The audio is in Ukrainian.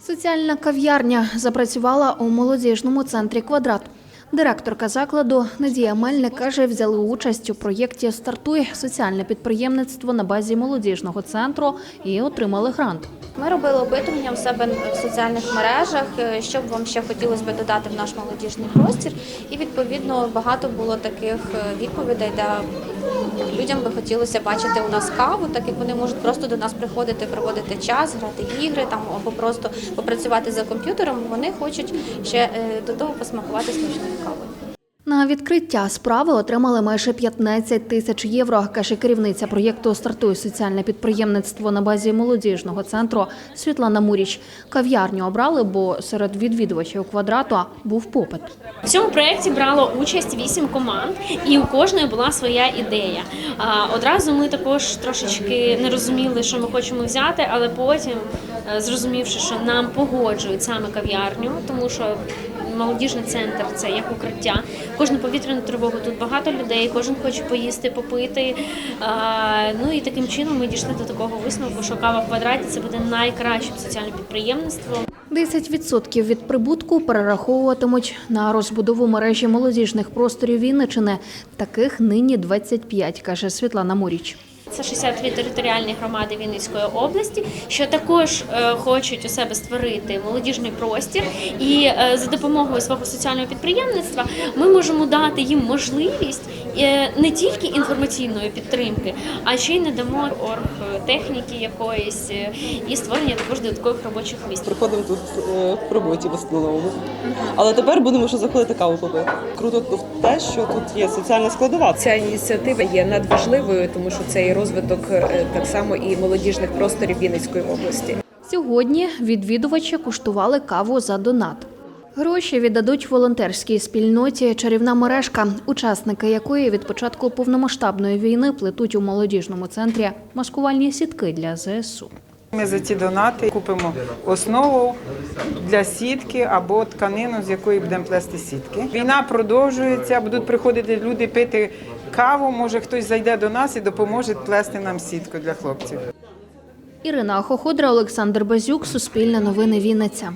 Соціальна кав'ярня запрацювала у молодіжному центрі Квадрат. Директорка закладу Надія Мельник каже, взяли участь у проєкті Стартуй соціальне підприємництво на базі молодіжного центру і отримали грант. Ми робили опитування у себе в соціальних мережах, е, що б вам ще хотілося б додати в наш молодіжний простір. І відповідно багато було таких е, відповідей, де людям би хотілося бачити у нас каву, так як вони можуть просто до нас приходити, проводити час, грати ігри там або просто попрацювати за комп'ютером. Вони хочуть ще е, до того посмакувати смачною На відкриття справи отримали майже 15 тисяч євро, каже керівниця проєкту Стартуй соціальне підприємництво на базі молодіжного центру Світлана Муріч. Кав'ярню обрали, бо серед відвідувачів квадрату був попит. В цьому проєкті брало участь вісім команд, і у кожної була своя ідея. Одразу ми також трошечки не розуміли, що ми хочемо взяти, але потім, е, зрозумівши, що нам погоджують саме кав'ярню, тому що молодіжний центр це як укриття. Кожну повітряну тривогу тут багато людей, кожен хоче поїсти, попити. Ну і таким чином ми дійшли до такого висновку, що кава в квадраті це буде найкращим соціальним підприємництвом. 10% від прибутку перераховуватимуть на розбудову мережі молодіжних просторів Вінничини. Таких нині 25, каже Світлана Муріч. Це 62 територіальні громади Вінницької області, що також е, хочуть у себе створити молодіжний простір, і е, за допомогою свого соціального підприємництва ми можемо дати їм можливість е, не тільки інформаційної підтримки, а ще й надамо оргтехніки якоїсь і створення також додаткових робочих місць. Приходимо тут в роботі в основному. Але тепер будемо ще заходити каву попити. Круто те, що тут є соціальна складова. Ця ініціатива є надважливою, тому що це і розвиток е, так само і молодіжних просторів Вінницької області. Сьогодні відвідувачі куштували каву за донат. Гроші віддадуть волонтерській спільноті чарівна мережка, учасники якої від початку повномасштабної війни плетуть у молодіжному центрі маскувальні сітки для ЗСУ. Ми за ці донати купимо основу для сітки або тканину, з якої будемо плести сітки. Війна продовжується, будуть приходити люди пити каву. Може хтось зайде до нас і допоможе плести нам сітку для хлопців. Ірина Хоходра, Олександр Базюк, Суспільне новини Вінниця.